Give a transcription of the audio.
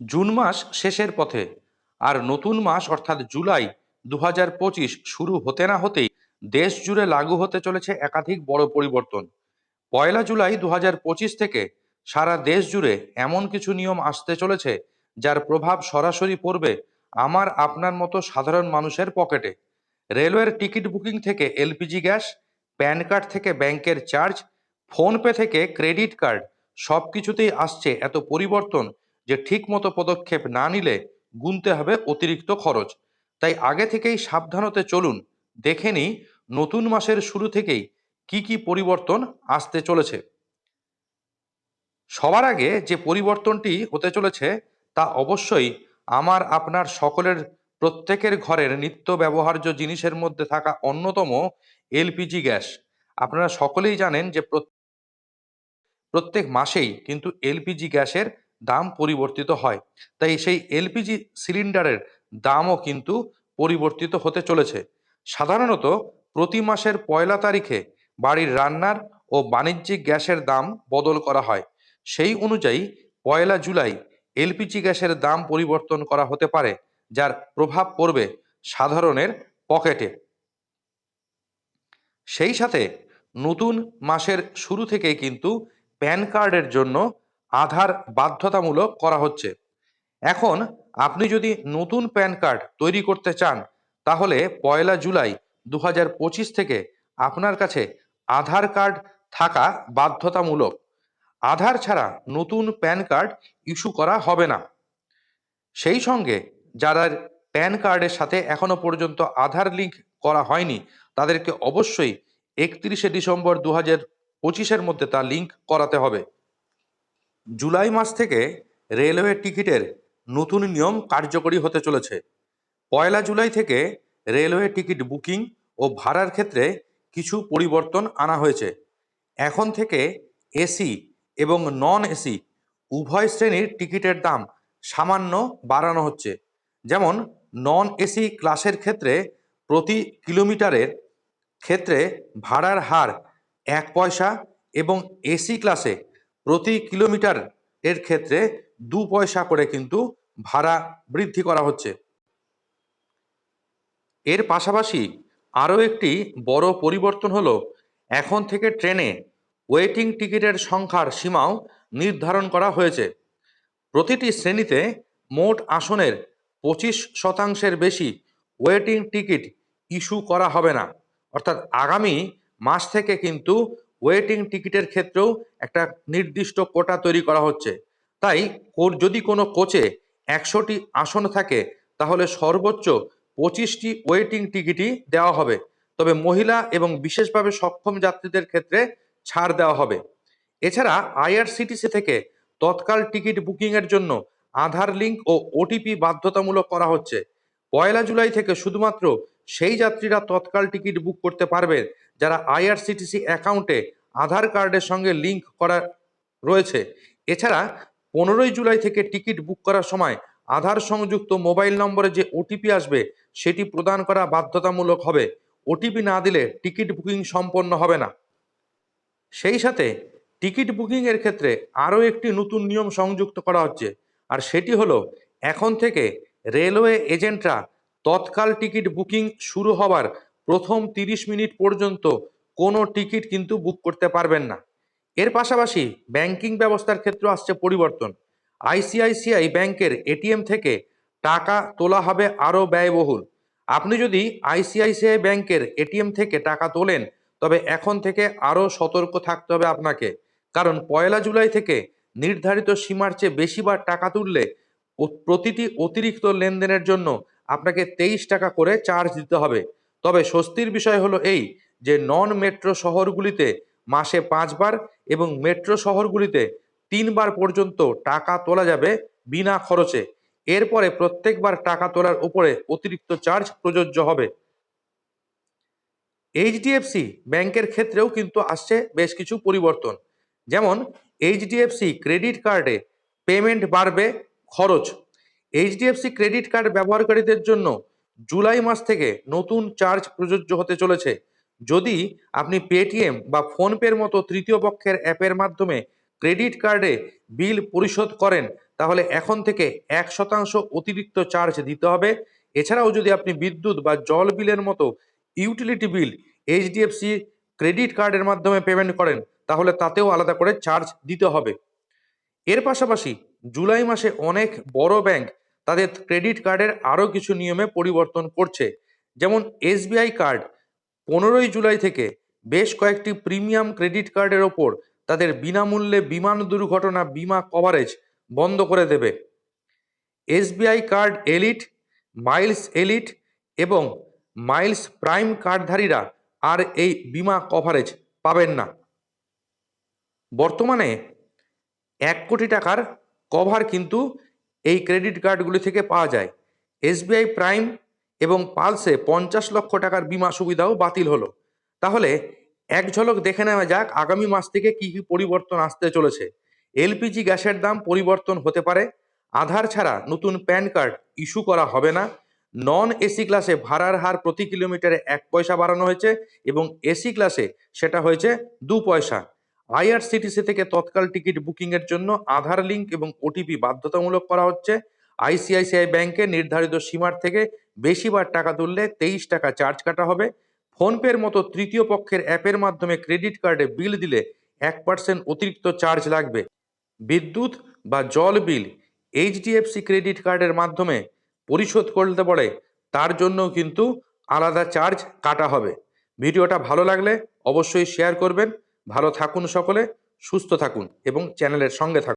June মাস শেষের পথে। আর নতুন মাস অর্থাৎ জুলাই দু শুরু হতে না হতেই দেশ জুড়ে লাগু হতে চলেছে একাধিক বড় পরিবর্তন। পয়লা জুলাই দু থেকে সারা দেশ জুড়ে এমন কিছু নিয়ম আসতে চলেছে, যার প্রভাব সরাসরি পড়বে আমার আপনার মতো সাধারণ মানুষের পকেটে। রেলওয়ের টিকিট বুকিং থেকে এলপিজি গ্যাস, প্যান কার্ড থেকে ব্যাংকের চার্জ, ফোনপে থেকে ক্রেডিট কার্ড সব কিছুতেই আসছে এত পরিবর্তন যে ঠিকমতো পদক্ষেপ না নিলে গুনতে হবে অতিরিক্ত খরচ। তাই আগে থেকেই সাবধানতে চলুন, দেখে নিই নতুন মাসের শুরু থেকেই কি কি পরিবর্তন আসতে চলেছে। সবার আগে যে পরিবর্তনটি হতে চলেছে তা অবশ্যই আমার আপনার সকলের প্রত্যেকের ঘরের নিত্য ব্যবহার্য জিনিসের মধ্যে থাকা অন্যতম এলপিজি গ্যাস। আপনারা সকলেই জানেন যে প্রত- প্রত্যেক মাসেই কিন্তু এলপিজি গ্যাসের দাম পরিবর্তিত হয়। তাই সেই এলপিজি সিলিন্ডারের দামও কিন্তু পরিবর্তিত হতে চলেছে। সাধারণত প্রতি মাসের পয়লা তারিখে বাড়ির রান্নার ও বাণিজ্যিক গ্যাসের দাম বদল করা হয়। সেই অনুযায়ী পয়লা জুলাই এলপিজি গ্যাসের দাম পরিবর্তন করা হতে পারে, যার প্রভাব পড়বে সাধারণের পকেটে। সেই সাথে নতুন মাসের শুরু থেকেই কিন্তু প্যান কার্ডের জন্য আধার বাধ্যতামূলক করা হচ্ছে। এখন আপনি যদি নতুন প্যান কার্ড তৈরি করতে চান, তাহলে পয়লা জুলাই দু থেকে আপনার কাছে আধার কার্ড থাকা বাধ্যতামূলক। আধার ছাড়া নতুন প্যান কার্ড ইস্যু করা হবে না। সেই সঙ্গে যারা প্যান কার্ডের সাথে এখনও পর্যন্ত আধার লিঙ্ক করা হয়নি, তাদেরকে অবশ্যই একত্রিশে ডিসেম্বর দু হাজার পঁচিশের মধ্যে তা লিঙ্ক করাতে হবে। জুলাই মাস থেকে রেলওয়ে টিকিটের নতুন নিয়ম কার্যকরী হতে চলেছে। পয়লা জুলাই থেকে রেলওয়ে টিকিট বুকিং ও ভাড়ার ক্ষেত্রে কিছু পরিবর্তন আনা হয়েছে। এখন থেকে এসি এবং নন এসি উভয় শ্রেণির টিকিটের দাম সামান্য বাড়ানো হচ্ছে। যেমন নন এসি ক্লাসের ক্ষেত্রে প্রতি কিলোমিটারের ক্ষেত্রে ভাড়ার হার এক পয়সা এবং এসি ক্লাসে প্রতি কিলোমিটার এর ক্ষেত্রে দু পয়সা করে কিন্তু ভাড়া বৃদ্ধি করা হচ্ছে। এর পাশাপাশি আরও একটি বড় পরিবর্তন হলো, এখন থেকে ট্রেনে ওয়েটিং টিকিটের সংখ্যার সীমাও নির্ধারণ করা হয়েছে। প্রতিটি শ্রেণীতে মোট আসনের পঁচিশ শতাংশের বেশি ওয়েটিং টিকিট ইস্যু করা হবে না। অর্থাৎ আগামী মাস থেকে কিন্তু ওয়েটিং টিকিটের ক্ষেত্রেও একটা নির্দিষ্ট কোটা তৈরি করা হচ্ছে। তাই যদি কোনো কোচে একশোটি আসন থাকে, তাহলে সর্বোচ্চ পঁচিশটি ওয়েটিং টিকিটই দেওয়া হবে। তবে মহিলা এবং বিশেষভাবে সক্ষম যাত্রীদের ক্ষেত্রে ছাড় দেওয়া হবে। এছাড়া আইআরসিটিসি থেকে তৎকাল টিকিট বুকিংয়ের জন্য আধার লিঙ্ক ও ওটিপি বাধ্যতামূলক করা হচ্ছে। পয়লা জুলাই থেকে শুধুমাত্র সেই যাত্রীরা তৎকাল টিকিট বুক করতে পারবেন যারা আইআরসিটিসি অ্যাকাউন্টে আধার কার্ডের সঙ্গে লিঙ্ক করা রয়েছে, এছাড়া পনেরোই জুলাই থেকে টিকিট বুক করার সময় আধার সংযুক্ত মোবাইল নম্বরে যে ওটিপি আসবে, সেটি প্রদান করা বাধ্যতামূলক হবে। ওটিপি না দিলে টিকিট বুকিং সম্পন্ন হবে না। সেই সাথে টিকিট বুকিং এর ক্ষেত্রে আরও একটি নতুন নিয়ম সংযুক্ত করা হচ্ছে, আর সেটি হলো এখন থেকে রেলওয়ে এজেন্টরা তৎকাল টিকিট বুকিং শুরু হবার প্রথম তিরিশ মিনিট পর্যন্ত কোনো টিকিট কিন্তু বুক করতে পারবেন না। এর পাশাপাশি ব্যাংকিং ব্যবস্থার ক্ষেত্রে আসছে পরিবর্তন। আইসিআইসিআই ব্যাংকের এটিএম থেকে টাকা তোলা হবে আরও ব্যয়বহুল। আপনি যদি আইসিআইসিআই ব্যাংকের এটিএম থেকে টাকা তোলেন, তবে এখন থেকে আরও সতর্ক থাকতে হবে আপনাকে। কারণ পয়লা জুলাই থেকে নির্ধারিত সীমার চেয়ে বেশিবার টাকা তুললে প্রতিটি অতিরিক্ত লেনদেনের জন্য আপনাকে তেইশ টাকা করে চার্জ দিতে হবে। তবে স্বস্তির বিষয় হলো এই যে নন মেট্রো শহরগুলিতে মাসে পাঁচবার এবং মেট্রো শহরগুলিতে তিনবার পর্যন্ত টাকা তোলা যাবে বিনা খরচে। এরপরে প্রত্যেকবার টাকা তোলার উপরে অতিরিক্ত চার্জ প্রযোজ্য হবে। এইচডিএফসি ব্যাংকের ক্ষেত্রেও কিন্তু আসছে বেশ কিছু পরিবর্তন। যেমন, এইচডিএফসি ক্রেডিট কার্ডে পেমেন্ট বাড়বে খরচ। এইচডিএফসি ক্রেডিট কার্ড ব্যবহারকারীদের জন্য জুলাই মাস থেকে নতুন চার্জ প্রযোজ্য হতে চলেছে। যদি আপনি পেটিএম বা ফোনপের মতো তৃতীয় পক্ষের অ্যাপের মাধ্যমে ক্রেডিট কার্ডে বিল পরিশোধ করেন, তাহলে এখন থেকে এক শতাংশ অতিরিক্ত চার্জ দিতে হবে। এছাড়াও যদি আপনি বিদ্যুৎ বা জল বিলের মতো ইউটিলিটি বিল এইচডিএফসি ক্রেডিট কার্ডের মাধ্যমে পেমেন্ট করেন, তাহলে তাতেও আলাদা করে চার্জ দিতে হবে। এর পাশাপাশি জুলাই মাসে অনেক বড় ব্যাংক তাদের ক্রেডিট কার্ডের আরও কিছু নিয়মে পরিবর্তন করছে। যেমন এসবিআই কার্ড পনেরোই জুলাই থেকে বেশ কয়েকটি প্রিমিয়াম ক্রেডিট কার্ডের ওপর তাদের বিনামূল্যে বিমান দুর্ঘটনা বীমা কভারেজ বন্ধ করে দেবে। SBI card elite, miles elite এবং মাইলস প্রাইম কার্ডধারীরা আর এই বিমা কভারেজ পাবেন না। বর্তমানে এক কোটি টাকার কভার কিন্তু এই ক্রেডিট কার্ডগুলি থেকে পাওয়া যায়। এসবিআই প্রাইম এবং পালসে পঞ্চাশ লক্ষ টাকার বিমা সুবিধাও বাতিল হলো। তাহলে এক ঝলক দেখে নেওয়া যাক আগামী মাস থেকে কি কি পরিবর্তন আসতে চলেছে। এলপিজি গ্যাসের দাম পরিবর্তন হতে পারে। আধার ছাড়া নতুন প্যান কার্ড ইস্যু করা হবে না। নন এসি ক্লাসে ভাড়ার হার প্রতি কিলোমিটারে এক পয়সা বাড়ানো হয়েছে এবং এসি ক্লাসে সেটা হয়েছে দু পয়সা। আইআরসিটিসি থেকে তৎকাল টিকিট বুকিং এর জন্য আধার লিঙ্ক এবং ওটিপি বাধ্যতামূলক করা হচ্ছে। আইসিআইসিআই ব্যাংকে নির্ধারিত সীমার থেকে বেশিবার টাকা তুললে তেইশ টাকা চার্জ কাটা হবে। ফোনপের মতো তৃতীয় পক্ষের অ্যাপের মাধ্যমে ক্রেডিট কার্ডে বিল দিলে এক পার্সেন্ট অতিরিক্ত চার্জ লাগবে। বিদ্যুৎ বা জল বিল এইচডিএফসি ক্রেডিট কার্ডের মাধ্যমে পরিশোধ করতে পারে তার জন্যও কিন্তু আলাদা চার্জ কাটা হবে। ভিডিওটা ভালো লাগলে অবশ্যই শেয়ার করবেন। ভালো থাকুন সকলে সুস্থ থাকুন এবং চ্যানেলের সঙ্গে থাকুন।